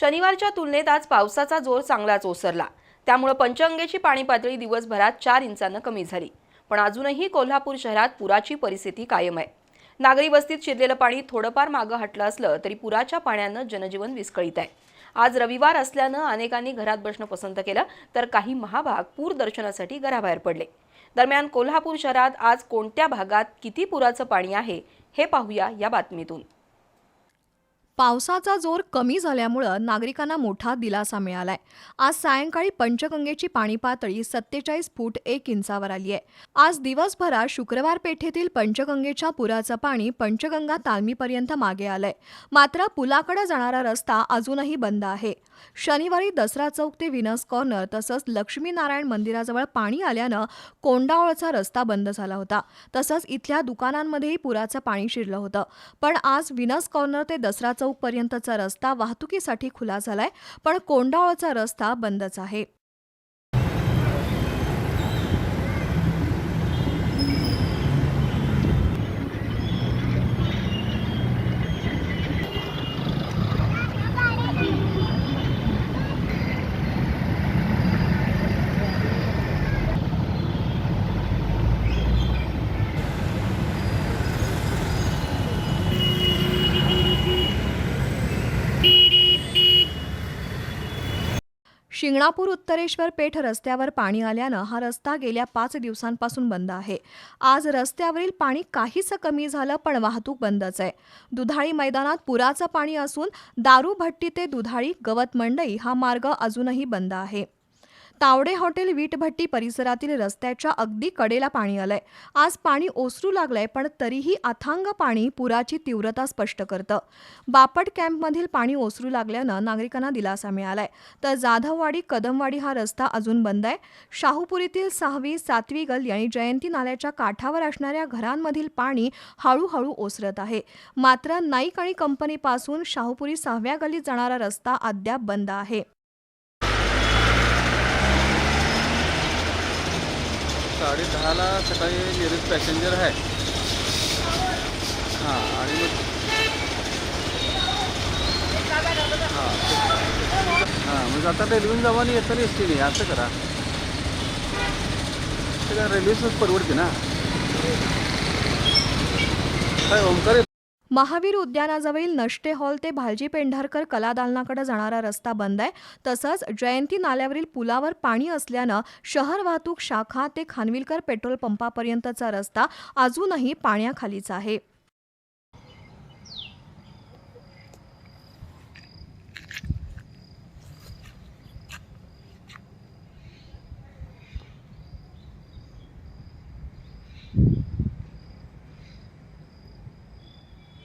शनिवारच्या तुलनेत आज पावसाचा जोर चांगलाच ओसरला. त्यामुळे पंचगंगेची पाणी पातळी दिवसभरात चार इंचानं कमी झाली. पण अजूनही कोल्हापूर शहरात पुराची परिस्थिती कायम आहे. नागरी वस्तीत शिरलेलं पाणी थोडंफार मागं हटलं असलं तरी पुराच्या पाण्यानं जनजीवन विस्कळीत आहे. आज रविवार असल्यानं अनेकांनी घरात बसणं पसंत केलं तर काही महाभाग पूर दर्शनासाठी घराबाहेर पडले. दरम्यान कोल्हापूर शहरात आज कोणत्या भागात किती पुराचं पाणी आहे हे पाहूया या बातमीतून. पावसाचा जोर कमी झाल्यामुळं नागरिकांना मोठा दिलासा मिळालाय. आज सायंकाळी पंचगंगेची पाणी पातळी सत्तेचाळीस फूट एक इंचावर आली आहे. आज दिवसभरात शुक्रवार पेठेतील पंचगंगेच्या पुराचं पाणी पंचगंगा तालमीपर्यंत मागे आलंय. मात्र पुलाकडे जाणारा रस्ता अजूनही बंद आहे. शनिवारी दसरा चौक ते विनस कॉर्नर तसंच लक्ष्मीनारायण मंदिराजवळ पाणी आल्यानं कोंडावळचा रस्ता बंद झाला होता. तसंच इथल्या दुकानांमध्येही पुराचं पाणी शिरलं होतं. पण आज विनस कॉर्नर ते दसरा चौक पर्यंतचा रस्ता वाहतुकीसाठी खुला झालाय पण कोंडाळचा रस्ता बंदच आहे. शिंगणापूर उत्तरेश्वर पेठ रस्त्यावर पाणी आल्यानं हा रस्ता गेल्या पाच दिवसांपासून बंद आहे. आज रस्त्यावरील पाणी काहीच कमी झालं पण वाहतूक बंदच आहे. दुधाळी मैदानात पुराचं पाणी असून दारू भट्टी ते दुधाळी गवत मंडई हा मार्ग अजूनही बंद आहे. तावडे हॉटेल वीटभट्टी परिसरातील रस्त्याच्या अगदी कडेला पाणी आलंय. आज पाणी ओसरू लागलंय पण तरीही अथांग पाणी पुराची तीव्रता स्पष्ट करतं. बापट कॅम्पमधील पाणी ओसरू लागल्यानं नागरिकांना दिलासा मिळालाय. तर जाधववाडी कदमवाडी हा रस्ता अजून बंद आहे. शाहूपुरीतील सहावी सातवी गल्ली आणि जयंती नाल्याच्या काठावर असणाऱ्या घरांमधील पाणी हळूहळू ओसरत आहे. मात्र नाईक आणि कंपनीपासून शाहूपुरी सहाव्या गल्लीत जाणारा रस्ता अद्याप बंद आहे. साडे दहाला सकाळी नियरेस्ट पॅसेंजर आहे. हां आणि मग हां हां मग आता रेल्वेने जावं आणि येताना एस टीने असं करा. ते काय रेल्वेच परवडते ना. काय ओंकार महावीर उद्यानाजवळील नष्टे हॉल ते भालजी पेंढारकर कलादालनाकडे जाणारा रस्ता बंद आहे. तसंच जयंती नाल्यावरील पुलावर पाणी असल्यानं शहर वाहतूक शाखा ते खानविलकर पेट्रोल पंपापर्यंतचा रस्ता अजूनही पाण्याखालीचा आहे. you